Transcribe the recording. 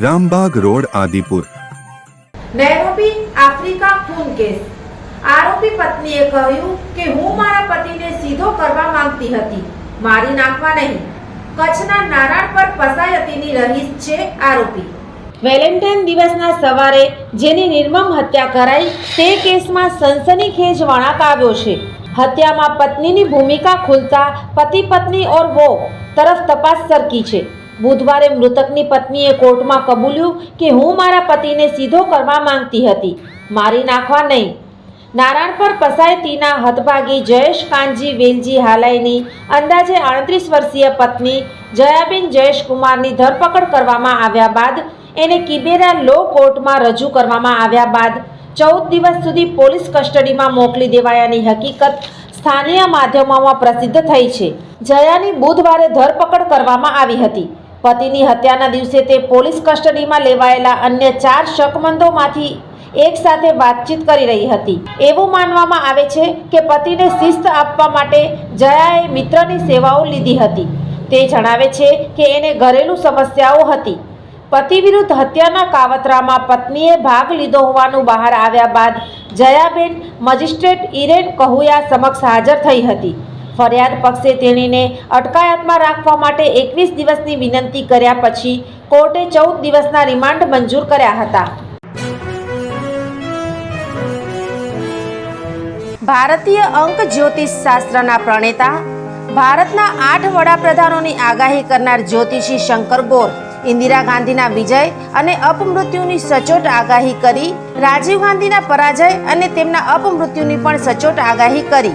Rambagh road Adipur. Nairobi Africa ખૂન case. આરોપી પત્નીએ કહ્યું કે હું મારા પતિને સીધો કરવા માંગતી હતી. મારી નાખવા નહીં. કચ્છના નારાયણ પર પસાયતીની રહીશ છે આરોપી. વેલેન્ટાઇન દિવસના સવારે જેની નિર્મમ હત્યા કરાઈ તે કેસમાં સનસનીખેજ વળાંક આવ્યો છે. હત્યામાં પત્નીની ભૂમિકા ખુલતા પતિ પત્ની ઓર વો તરફ તપાસ સરકી છે. બુધવારે મૃતકની પત્નીએ કોર્ટમાં કબૂલ્યું કે હું મારા પતિને સીધો કરવા માંગતી હતી. મારી નાખવા નહીં. નારાયણપર પસાયતીના હતભાગી જયેશ કાનજી વેલજી હાલાઈની અંદાજે આડત્રીસ વર્ષીય પત્ની જયાબેન જયેશકુમારની ધરપકડ કરવામાં આવ્યા બાદ એને કિબેરા લો કોર્ટમાં રજૂ કરવામાં આવ્યા બાદ ચૌદ દિવસ સુધી પોલીસ કસ્ટડીમાં મોકલી દેવાયાની હકીકત સ્થાનીય માધ્યમોમાં પ્રસિદ્ધ થઈ છે. જયાની બુધવારે ધરપકડ કરવામાં આવી હતી. પતિની હત્યાના દિવસે તે પોલીસ કસ્ટડીમાં લેવાયેલા અન્ય ચાર શકમંદોમાંથી એક સાથે વાતચીત કરી રહી હતી. એવું માનવામાં આવે છે કે પતિને શિસ્ત આપવા માટે જયાએ મિત્રની સેવાઓ લીધી હતી. તે જણાવે છે કે એને ઘરેલું સમસ્યાઓ હતી. પતિ વિરુદ્ધ હત્યાના કાવતરામાં પત્નીએ ભાગ લીધો હોવાનું બહાર આવ્યા બાદ જયાબેન મજિસ્ટ્રેટ ઇરેન કહુયા સમક્ષ હાજર થઈ હતી. ફરિયાદ પક્ષે તેણીને અટકાયતમાં રાખવા માટે એકવીસ દિવસની વિનંતી કર્યા પછી કોર્ટે ચૌદ દિવસના રિમાન્ડ મંજૂર કર્યા હતા. ભારતીય અંક જ્યોતિષ શાસ્ત્રના પ્રણેતા, ભારતના આઠ વડાપ્રધાનોની આગાહી કરનાર જ્યોતિષી શંકર ગોર, ઇન્દિરા ગાંધીના વિજય અને અપમૃત્યુની સચોટ આગાહી કરી, રાજીવ ગાંધીના પરાજય અને તેમના અપમૃત્યુની પણ સચોટ આગાહી કરી.